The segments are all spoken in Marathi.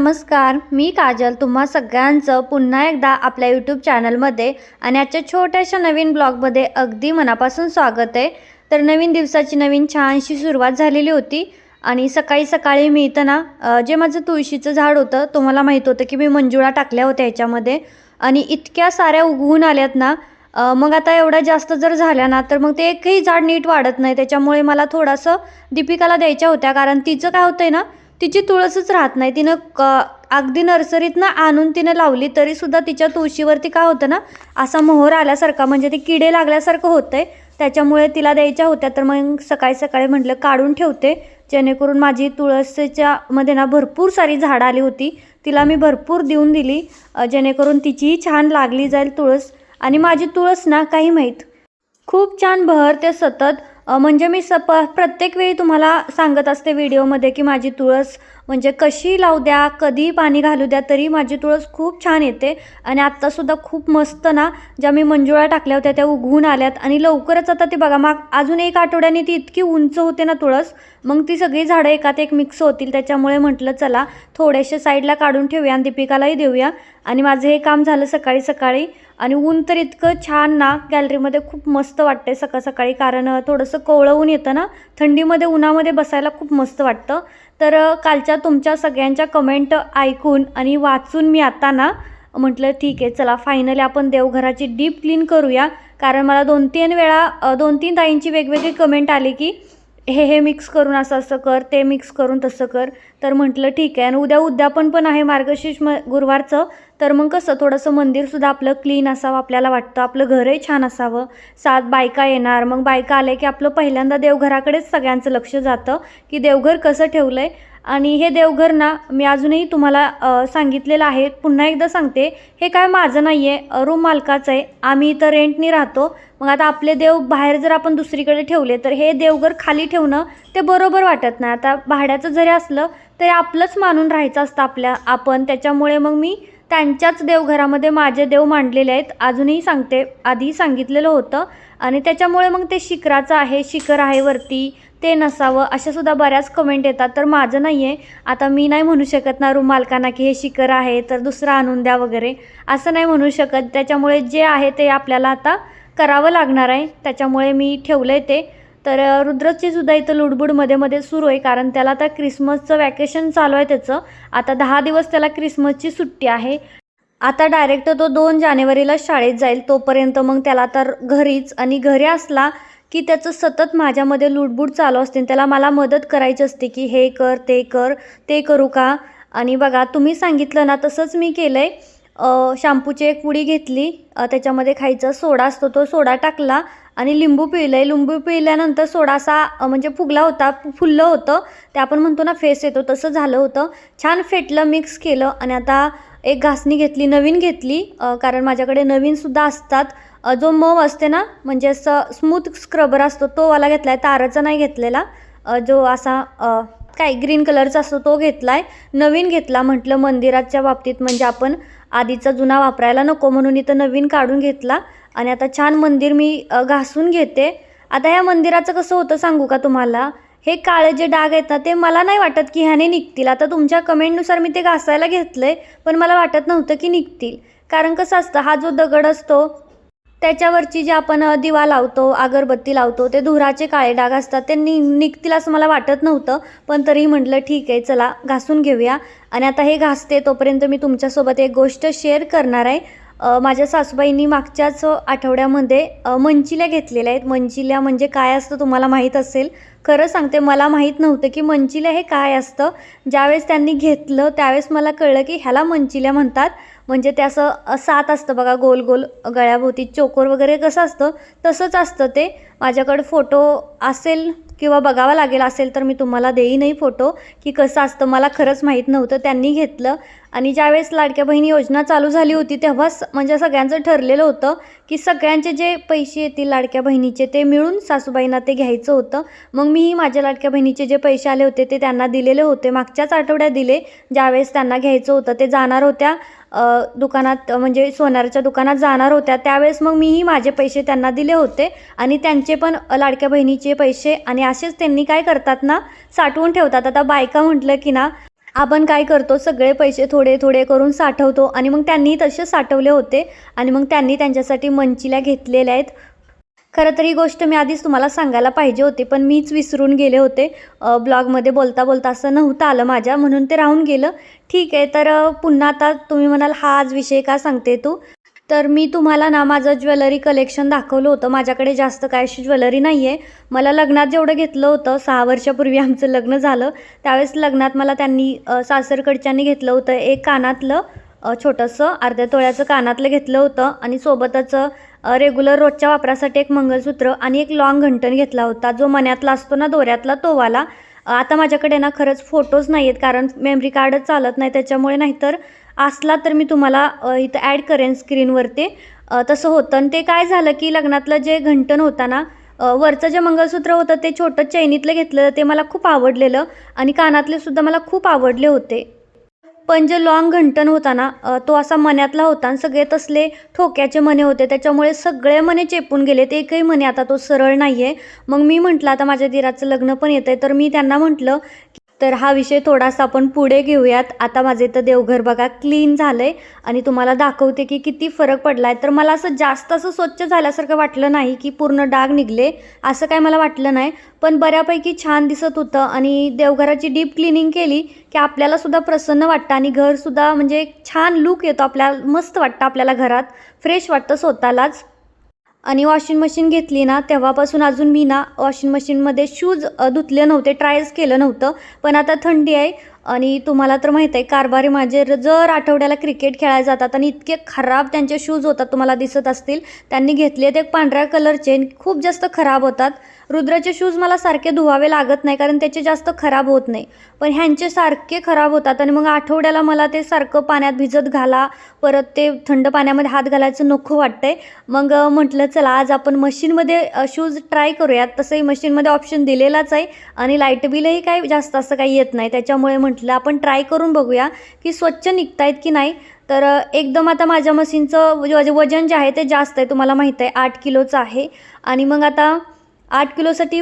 नमस्कार मी काजल. तुम्हा सगळ्यांचं पुन्हा एकदा आपल्या यूट्यूब चॅनलमध्ये आणि आजच्या छोट्याशा नवीन ब्लॉगमध्ये अगदी मनापासून स्वागत आहे. तर नवीन दिवसाची नवीन छानशी सुरुवात झालेली होती आणि सकाळी सकाळी मी इथं ना जे माझं तुळशीचं झाड होतं तुम्हाला माहीत होतं की मी मंजुळा टाकल्या होत्या ह्याच्यामध्ये आणि इतक्या साऱ्या उगवून आल्यात ना मग आता एवढ्या जास्त जर झाल्या ना तर मग ते एकही झाड नीट वाढत नाही. त्याच्यामुळे मला थोडंसं दीपिकाला द्यायच्या होत्या कारण तिचं काय होतं आहे ना तिची तुळसच राहत नाही. तिनं क अगदी नर्सरीतनं आणून तिनं लावली तरीसुद्धा तिच्या तुळशीवरती काय होतं ना असा मोहर आल्यासारखा म्हणजे ते किडे लागल्यासारखं होतं आहे त्याच्यामुळे तिला द्यायच्या होत्या तर मग सकाळी सकाळी म्हटलं काढून ठेवते. जेणेकरून माझी तुळशीच्या मध्ये ना भरपूर सारी झाडं आली होती. तिला मी भरपूर देऊन दिली. जेणेकरून तिचीही छान लागली जाईल तुळस. आणि माझी तुळस ना काही माहीत. खूप छान बहरते सतत म्हणजे मी सप प्रत्येक वेळी तुम्हाला सांगत असते व्हिडिओमध्ये की माझी तुळस म्हणजे कशी लावू द्या कधी पाणी घालू द्या तरी माझी तुळस खूप छान येते. आणि आत्तासुद्धा खूप मस्त ना ज्या मी मंजुळा टाकल्या होत्या त्या उगवून आल्यात. आणि लवकरच आता ती बघा मग अजून एक आठवड्याने ती इतकी उंच होते ना तुळस मग ती सगळी झाडं एकात एक मिक्स होतील. त्याच्यामुळे म्हटलं चला थोडेसे साईडला काढून ठेवूया आणि दीपिकालाही देऊया. आणि माझं हे काम झालं सकाळी सकाळी. आणि ऊन तर इतकं छान ना गॅलरीमध्ये खूप मस्त वाटते सकाळ सकाळी. कारण थोडंसं कोवळं ऊन येतं ना थंडीमध्ये उन्हामध्ये बसायला खूप मस्त वाटतं. तर कालच्या तुमच्या सगळ्यांच्या कमेंट ऐकून आणि वाचून मी आता ना म्हटलं ठीक आहे चला फायनली आपण देवघराची डीप क्लीन करूया. कारण मला दोन तीन वेळा दोन तीन ताईंची वेगवेगळी कमेंट आली की हे हे मिक्स करून असं असं कर ते मिक्स करून तसं कर. तर म्हटलं ठीक आहे. आणि उद्या उद्यापन पण आहे मार्गशीर्ष म गुरुवारचं. तर मग कसं थोडंसं मंदिरसुद्धा आपलं क्लीन असावं आपल्याला वाटतं. आपलं घरही छान असावं. सात बायका येणार. मग बायका आले की आपलं पहिल्यांदा देवघराकडेच सगळ्यांचं लक्ष जातं की देवघर कसं ठेवलं आहे आणि हे देवघर ना मी अजूनही तुम्हाला सांगितलेलं आहे. पुन्हा एकदा सांगते हे काय माझं नाही आहे रूम मालकाचं आहे. आम्ही इथं रेंटनी राहतो. मग आता आपले देव बाहेर जर आपण दुसरीकडे ठेवले तर हे देवघर खाली ठेवणं ते बरोबर वाटत नाही. आता भाड्याचं जरी असलं तरी आपलंच मानून राहायचं असतं आपल्या आपण. त्याच्यामुळे मग मी त्यांच्याच देवघरामध्ये माझे देव मांडलेले आहेत. अजूनही सांगते आधी सांगितलेलं होतं. आणि त्याच्यामुळे मग ते शिखराचं आहे शिखर आहे वरती ते नसावं अशा सुद्धा बऱ्याच कमेंट येतात. तर माझं नाही आहे आता मी नाही म्हणू शकत ना रूम मालकांना की हे शिखर आहे तर दुसरं आणून द्या वगैरे. असं नाही म्हणू शकत. त्याच्यामुळे जे आहे ते आपल्याला आता करावं लागणार आहे. त्याच्यामुळे मी ठेवलं आहे ते. तर रुद्रची सुद्धा इथं लुडबुडमध्ये मध्ये सुरू आहे कारण त्याला आता क्रिसमसचं वॅकेशन चालू आहे त्याचं. आता दहा दिवस त्याला क्रिसमसची सुट्टी आहे. आता डायरेक्ट तो दोन जानेवारीला शाळेत जाईल तोपर्यंत मग त्याला तर घरीच आणि घरी असला की त्याचं सतत माझ्यामध्ये लुडबुड चालू असते त्याला मला मदत करायची असते की हे कर ते कर ते करू का? आणि बघा तुम्ही सांगितलं ना तसंच मी केलं आहे शॅम्पूची एक पुडी घेतली. त्याच्यामध्ये खायचा सोडा असतो तो सोडा टाकला आणि लिंबू पिळलं आहे लिंबू पिळल्यानंतर सोडा असा म्हणजे फुगला होता फुललं होतं. ते आपण म्हणतो ना फेस येतो तसं झालं होतं. छान फेटलं मिक्स केलं आणि आता एक घासणी घेतली नवीन घेतली. कारण माझ्याकडे नवीनसुद्धा असतात. जो मव असते ना म्हणजे असं स्मूथ स्क्रबर असतो तो वाला घेतला आहे ताराचा नाही घेतलेला. जो असा काय ग्रीन कलरचा असतो तो घेतला आहे नवीन घेतला म्हटलं मंदिराच्या बाबतीत म्हणजे आपण आधीचा जुना वापरायला नको म्हणून इथं नवीन काढून घेतला. आणि आता छान मंदिर मी घासून घेते. आता ह्या मंदिराचं कसं होतं सांगू का तुम्हाला? हे काळे जे डाग आहेत ना ते मला नाही वाटत की ह्याने निघतील. आता तुमच्या कमेंटनुसार मी ते घासायला घेतलं आहे पण मला वाटत नव्हतं की निघतील. कारण कसं असतं हा जो दगड असतो त्याच्यावरची जी आपण दिवा लावतो अगरबत्ती लावतो ते धुराचे काळे डाग असतात ते नि निघतील असं मला वाटत नव्हतं पण तरीही म्हटलं ठीक आहे चला घासून घेऊया. आणि आता हे घासते तोपर्यंत मी तुमच्यासोबत एक गोष्ट शेअर करणार आहे. माझ्या सासूबाईंनी मागच्याच आठवड्यामध्ये मंचिल्या घेतलेल्या आहेत. मंचिल्या म्हणजे काय असतं तुम्हाला माहीत असेल. खरं सांगते मला माहीत नव्हतं की मंचिल्या हे काय असतं. ज्यावेळेस त्यांनी घेतलं त्यावेळेस मला कळलं की ह्याला मंचिल्या म्हणतात. म्हणजे ते असं सात असतं बघा गोल गोल गळ्याभोवती. चोकोर वगैरे कसं असतं तसंच असतं ते. माझ्याकडे फोटो असेल किंवा बघावा लागेल असेल तर मी तुम्हाला देईनही फोटो की कसं असतं. मला खरंच माहीत नव्हतं त्यांनी घेतलं. आणि ज्यावेळेस लाडक्या बहिणी योजना चालू झाली होती तेव्हाच म्हणजे सगळ्यांचं ठरलेलं होतं की सगळ्यांचे जे पैसे येतील लाडक्या बहिणीचे ते मिळून सासूबाईंना ते घ्यायचं होतं. मग मीही माझ्या लाडक्या बहिणीचे जे पैसे आले होते ते त्यांना दिलेले होते. मागच्याच आठवड्यात दिले. ज्यावेळेस त्यांना घ्यायचं होतं ते जाणार होत्या. दुकानात म्हणजे सोनाराच्या दुकानात जाणार होत्या. त्यावेळेस मग मीही माझे पैसे त्यांना दिले होते आणि त्यांचे पण लाडक्या बहिणीचे पैसे आणि असेच त्यांनी काय करतात ना साठवून ठेवतात. आता बायका म्हटलं की ना आपण काय करतो सगळे पैसे थोडे थोडे करून साठवतो आणि मग त्यांनी तसे साठवले होते आणि मग त्यांनी त्यांच्यासाठी मंचिल्या घेतलेल्या आहेत. खरं तर ही गोष्ट मी आधीच तुम्हाला सांगायला पाहिजे होती पण मीच विसरून गेले होते. ब्लॉगमध्ये बोलता बोलता असं नव्हतं आलं माझ्या म्हणून ते राहून गेलं. ठीक आहे तर पुन्हा आता तुम्ही म्हणाल हा आज विषय का सांगते तू? तर मी तुम्हाला ना माझं ज्वेलरी कलेक्शन दाखवलं होतं. माझ्याकडे जास्त काय अशी ज्वेलरी नाही आहे मला लग्नात जेवढं घेतलं होतं सहा वर्षापूर्वी आमचं लग्न झालं. त्यावेळेस लग्नात मला त्यांनी सासरकडच्यांनी घेतलं होतं एक कानातलं छोटंसं अर्ध्या तोळ्याचं कानातलं घेतलं होतं. आणि सोबतच रेग्युलर रोजच्या वापरासाठी एक मंगळसूत्र आणि एक लॉंग घंटण घेतला होता. जो मण्यातला असतो ना दोऱ्यातला तोवाला. आता माझ्याकडे ना खरंच फोटोज नाही आहेत कारण मेमरी कार्डच चालत नाही. त्याच्यामुळे नाहीतर असला तर मी तुम्हाला इथं ॲड करेन स्क्रीनवरती तसं होतं. आणि ते काय झालं की लग्नातलं जे घंटण होता ना वरचं जे मंगळसूत्र होतं ते छोटं चैनीतलं घेतलेलं ते मला खूप आवडलेलं आणि कानातले सुद्धा मला खूप आवडले होते. पण जे लॉंग घंटण होता ना तो असा मण्यातला होता आणि सगळे तसले ठोक्याचे मणे होते. त्याच्यामुळे सगळे मणे चेपून गेले. ते एकही मणे आता तो सरळ नाही आहे मग मी म्हटलं आता माझ्या दिराचं लग्न पण येतं आहे तर मी त्यांना म्हटलं तर हा विषय थोडासा आपण पुढे घेऊयात. आता माझे तर देवघर बघा क्लीन झालं आहे आणि तुम्हाला दाखवते की किती फरक पडला आहे तर मला असं जास्त असं स्वच्छ झाल्यासारखं वाटलं नाही की पूर्ण डाग निघले असं काय मला वाटलं नाही. पण बऱ्यापैकी छान दिसत होतं आणि देवघराची डीप क्लिनिंग केली की आपल्याला सुद्धा प्रसन्न वाटतं आणि घरसुद्धा म्हणजे छान लूक येतो आपल्याला मस्त वाटतं आपल्याला घरात. फ्रेश वाटतं स्वतःलाच. आणि वॉशिंग मशीन घेतली ना तेव्हापासून अजून मी ना वॉशिंग मशीनमध्ये शूज धुतले नव्हते ट्रायच केलं नव्हतं. पण आता थंडी आहे आणि तुम्हाला तर माहीत आहे कारभारी माझे जर आठवड्याला क्रिकेट खेळायला जातात आणि इतके खराब त्यांचे शूज होतात तुम्हाला दिसत असतील. त्यांनी घेतले ते पांढऱ्या कलरचे खूप जास्त खराब होतात. रुद्राचे शूज मला सारखे धुवावे लागत नाही कारण त्याचे जास्त खराब होत नाही. पण ह्यांचे सारखे खराब होतात आणि मग आठवड्याला मला ते सारखं पाण्यात भिजत घाला परत ते थंड पाण्यामध्ये हात घालायचं नको वाटतंय. मग म्हटलं चला आज आपण मशीनमध्ये शूज ट्राय करूयात. तसंही मशीनमध्ये ऑप्शन दिलेलाच आहे आणि लाइट बिलही काही जास्त असं काही येत नाही. त्याच्यामुळे म्हटलं म्हटलं आपण ट्राय करून बघूया की स्वच्छ निघतायत की नाही. तर एकदम आता माझ्या मशीनचं म्हणजे वजन जे आहे ते जास्त आहे तुम्हाला माहीत आहे आठ किलोचं आहे. आणि मग आता आठ किलोसाठी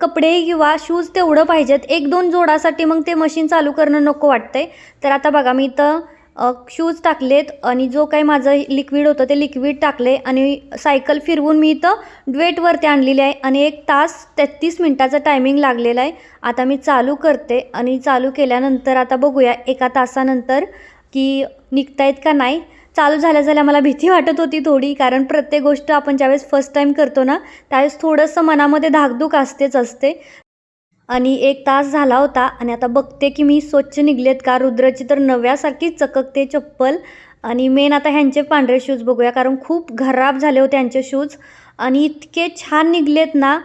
कपडे किंवा शूज तेवढं पाहिजेत. एक दोन जोडासाठी मग ते मशीन चालू करणं नको वाटतंय. तर आता बघा मी इथं शूज टाकलेत आणि जो काही माझं लिक्विड होतं ते लिक्विड टाकले आणि सायकल फिरवून मी इथं ड्वेटवरती आणलेली आहे आणि एक तास तेहतीस मिनटाचं टायमिंग लागलेलं आहे. आता मी चालू करते आणि चालू केल्यानंतर आता बघूया एका तासानंतर की निघतायत का नाही. चालू झाल्या झाल्या मला भीती वाटत होती थोडी कारण प्रत्येक गोष्ट आपण ज्यावेळेस फर्स्ट टाईम करतो ना त्यावेळेस थोडंसं मनामध्ये धाकधूक असतेच असते. आणि एक तास झाला होता आणि आता बघते की मी स्वच्छ निघलेत का? रुद्राची तर नव्यासारखी चककते चप्पल. आणि मेन आता ह्यांचे पांढरे शूज बघूया कारण खूप खराब झाले होते ह्यांचे शूज आणि इतके छान निघलेत ना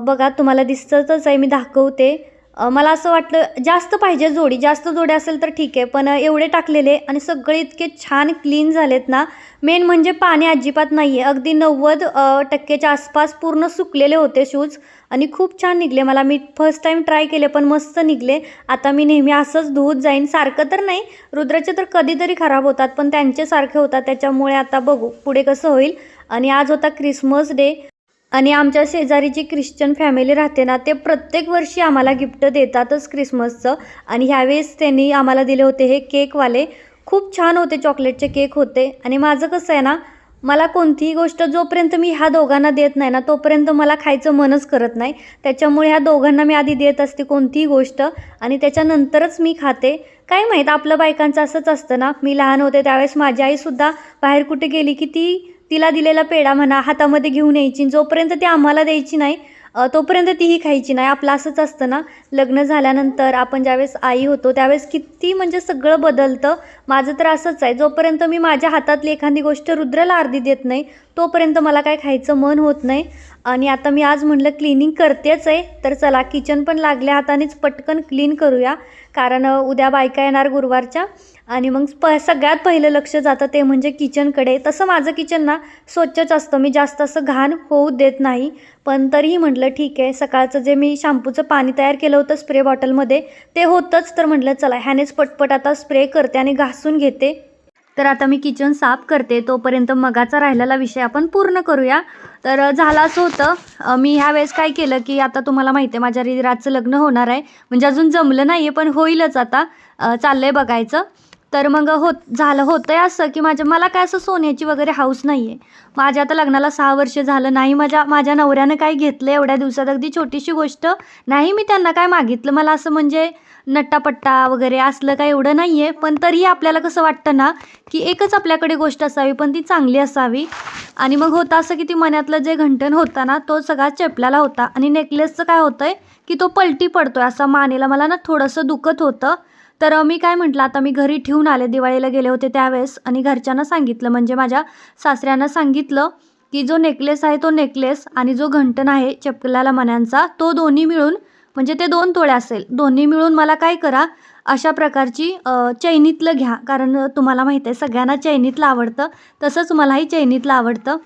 बघा तुम्हाला दिसतच आहे मी दाखवते. मला असं वाटलं जास्त पाहिजे जोडी जास्त जोडी असेल तर ठीक आहे पण एवढे टाकलेले आणि सगळे इतके छान क्लीन झालेत ना मेन म्हणजे पाणी अजिबात नाही आहे अगदी नव्वद टक्केच्या आसपास पूर्ण सुकलेले होते शूज आणि खूप छान निघले. मला मी फर्स्ट टाईम ट्राय केले पण मस्त निघले. आता मी नेहमी असंच धुवत जाईन. सारखं तर नाही रुद्राचे तर कधीतरी खराब होतात पण त्यांचे सारखे होतात. त्याच्यामुळे आता बघू पुढे कसं होईल. आणि आज होता क्रिसमस डे आणि आमच्या शेजारी जी ख्रिश्चन फॅमिली राहते ना ते प्रत्येक वर्षी आम्हाला गिफ्ट देतातच क्रिसमसचं आणि ह्यावेळेस त्यांनी आम्हाला दिले होते हे केकवाले खूप छान होते चॉकलेटचे केक होते. आणि माझं कसं आहे ना मला कोणतीही गोष्ट जोपर्यंत मी ह्या दोघांना देत नाही ना तोपर्यंत मला खायचं मनच करत नाही. त्याच्यामुळे ह्या दोघांना मी आधी देत असते कोणतीही गोष्ट. आणि त्याच्यानंतरच मी खाते. काय माहीत आपलं बायकांचं असंच असतं ना. मी लहान होते त्यावेळेस माझी आईसुद्धा बाहेर कुठे गेली की ती तिला दिलेला पेढा म्हणा हातामध्ये घेऊन यायची जोपर्यंत ती आम्हाला द्यायची नाही तोपर्यंत तीही खायची नाही. आपलं असंच असतं ना लग्न झाल्यानंतर आपण ज्यावेळेस आई होतो त्यावेळेस किती म्हणजे सगळं बदलतं. माझं तर असंच आहे जोपर्यंत मी माझ्या हातातली एखादी गोष्ट रुद्राला अर्धी देत नाही तोपर्यंत मला काय खायचं मन होत नाही. आणि आता मी आज म्हणलं क्लिनिंग करतेच आहे तर चला किचन पण लागल्या हातानेच पटकन क्लीन करूया. कारण उद्या बायका येणार गुरुवारच्या. आणि मग प सगळ्यात पहिलं लक्ष जातं ते म्हणजे किचनकडे तसं माझं किचन ना स्वच्छच असतं. मी जास्त असं घाण होऊ देत नाही. पण तरीही म्हटलं ठीक आहे. सकाळचं जे मी शॅम्पूचं पाणी तयार केलं होतं स्प्रे बॉटलमध्ये ते होतंच. तर म्हटलं चला ह्यानेच पटपट आता स्प्रे करते आणि घासून घेते. तर आता मी किचन साफ करते. तोपर्यंत मगाचा राहिलेला विषय आपण पूर्ण करूया. तर झालं असं होतं. मी ह्या वेळेस काय केलं की आता तुम्हाला माहिती आहे माझ्या रिराजचं लग्न होणार आहे. म्हणजे अजून जमलं नाही आहे पण होईलच आता. चाललं आहे बघायचं. तर मग होत झालं होतं आहे असं की माझ्या मला काय असं सोन्याची वगैरे हाऊस नाही आहे माझ्या आता लग्नाला सहा वर्ष झालं. नाही माझ्या माझ्या नवऱ्यानं काय घेतलं एवढ्या दिवसात? अगदी छोटीशी गोष्ट. नाही मी त्यांना काय मागितलं. मला असं म्हणजे नट्टापट्टा वगैरे असलं काय एवढं नाही आहे पण तरीही आपल्याला कसं वाटतं ना की एकच आपल्याकडे गोष्ट असावी पण ती चांगली असावी. आणि मग होतं असं की ती मनातलं जे घंटण होता ना तो सगळा चेपल्याला होता. आणि नेकलेसचं काय होतं आहे की तो पलटी पडतो आहे असा मानेला मला ना थोडंसं दुखत होतं. तर मी काय म्हटलं आता मी घरी ठेवून आले. दिवाळीला गेले होते त्यावेळेस. आणि घरच्यांना सांगितलं म्हणजे माझ्या सासऱ्यांना सांगितलं की जो नेकलेस आहे तो नेकलेस. आणि जो घंटण आहे चपकलाला मण्यांचा तो दोन्ही मिळून म्हणजे ते दोन तोळे असेल. दोन्ही मिळून मला काय करा अशा प्रकारची चैनीतलं घ्या. कारण तुम्हाला माहीत आहे सगळ्यांना चैनीतलं आवडतं. तसंच मलाही चैनीतलं आवडतं.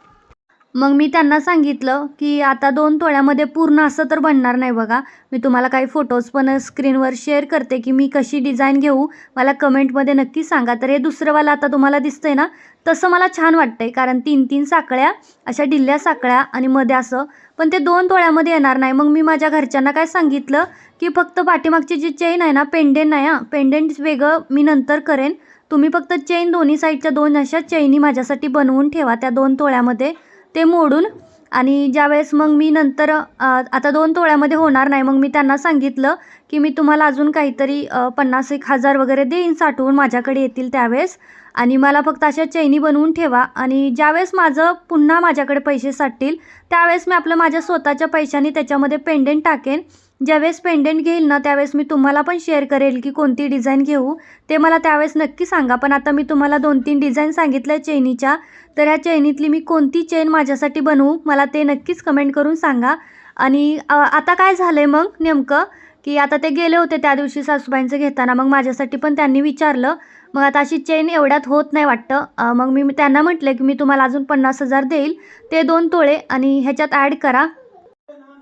मग मी त्यांना सांगितलं की आता दोन तोळ्यामध्ये पूर्ण असं तर बनणार नाही बघा. मी तुम्हाला काही फोटोज पण स्क्रीनवर शेअर करते की मी कशी डिझाईन घेऊ. मला कमेंटमध्ये नक्की सांगा. तर हे दुसरंवाला आता तुम्हाला दिसतंय ना तसं मला छान वाटतं आहे कारण तीन तीन साकळ्या अशा ढिल्ल्या साकळ्या आणि मध्ये असं. पण ते दोन तोळ्यामध्ये येणार नाही. मग मी माझ्या घरच्यांना काय सांगितलं की फक्त पाठीमागची जी चेन आहे ना पेंडेंट नाही हां. पेंडेंट वेगळं मी नंतर करेन. तुम्ही फक्त चेन दोन्ही साईडच्या दोन अशा चैनी माझ्यासाठी बनवून ठेवा त्या दोन तोळ्यामध्ये. ते मोडून. आणि ज्यावेळेस मग मी नंतर आता दोन तोळ्यामध्ये होणार नाही मग मी त्यांना सांगितलं की मी तुम्हाला अजून काहीतरी पन्नास एक हजार वगैरे देईन साठवून माझ्याकडे येतील त्यावेळेस. आणि मला फक्त अशा चैनी बनवून ठेवा. आणि ज्यावेळेस माझं पुन्हा माझ्याकडे पैसे साठतील त्यावेळेस मी आपलं माझ्या स्वतःच्या पैशाने त्याच्यामध्ये पेंडेंट टाकेन. ज्यावेळेस पेंडेंट घेईल ना त्यावेळेस मी तुम्हाला पण शेअर करेल की कोणती डिझाईन घेऊ. ते मला त्यावेळेस नक्की सांगा. पण आता मी तुम्हाला दोन तीन डिझाईन सांगितल्या चेनीच्या. तर ह्या चेनीतली मी कोणती चेन माझ्यासाठी बनवू मला ते नक्कीच कमेंट करून सांगा. आणि आता काय झालं आहे मग नेमकं? की आता ते गेले होते त्या दिवशी सासूबाईंचं घेताना. मग माझ्यासाठी पण त्यांनी विचारलं. मग आता अशी चेन एवढ्यात होत नाही वाटतं. मग मी त्यांना म्हटलं की मी तुम्हाला अजून पन्नास हजार देईल. ते दोन तोळे आणि ह्याच्यात ॲड करा.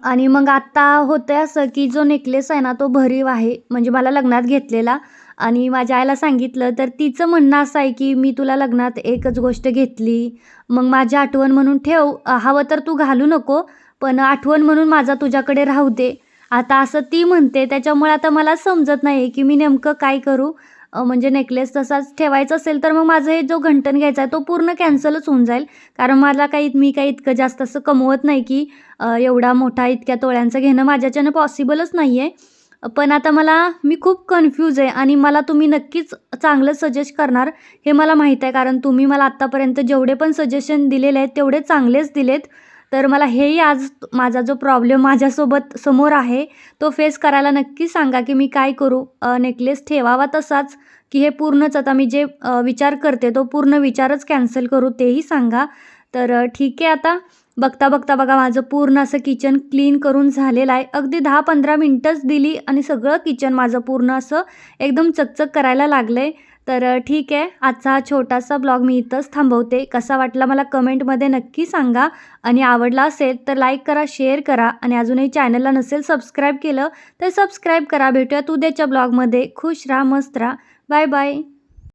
आणि मग आत्ता होतं आहे असं की जो नेकलेस आहे ना तो भरीव आहे. म्हणजे मला लग्नात घेतलेला. आणि माझ्या आईला सांगितलं तर तिचं म्हणणं असं आहे की मी तुला लग्नात एकच गोष्ट घेतली. मग माझी आठवण म्हणून ठेव. हवं तर तू घालू नको पण आठवण म्हणून माझा तुझ्याकडे राहू दे. आता असं ती म्हणते त्याच्यामुळे आता मला समजत नाही की मी नेमकं काय करू. म्हणजे नेकलेस तसाच ठेवायचा असेल तर मग माझं हे जो घंटण घ्यायचा आहे तो पूर्ण कॅन्सलच होऊन जाईल. कारण मला काही मी काही इतकं जास्त असं कमवत नाही की एवढा मोठा इतक्या तोळ्यांचं घेणं माझ्याच्यानं पॉसिबलच नाही आहे. पण आता मला मी खूप कन्फ्यूज आहे आणि मला तुम्ही नक्कीच चांगलं सजेस्ट करणार हे मला माहीत आहे. कारण तुम्ही मला आत्तापर्यंत जेवढे पण सजेशन दिलेले आहेत तेवढे चांगलेच दिलेत. तर मला हेही आज माझा जो प्रॉब्लेम माझ्यासोबत समोर आहे तो फेस करायला नक्की सांगा की मी काय करू? नेकलेस ठेवावा तसाच की हे पूर्णच आता मी जे विचार करते तो पूर्ण विचारच कॅन्सल करू तेही सांगा. तर ठीक आहे आता. बघता बघता बघा माझं पूर्ण असं किचन क्लीन करून झालेलं आहे. अगदी दहा पंधरा मिनटंच दिली आणि सगळं किचन माझं पूर्ण असं एकदम चकचक करायला लागलं आहे तर ठीक आहे. आजचा हा छोटासा ब्लॉग मी इथंच थांबवते. कसा वाटला मला कमेंटमध्ये नक्की सांगा. आणि आवडला असेल तर लाईक करा शेअर करा. आणि अजूनही चॅनलला नसेल सबस्क्राईब केलं तर सबस्क्राईब करा. भेटूयात उद्याच्या ब्लॉगमध्ये. खुश राहा मस्त राहा. Bye bye.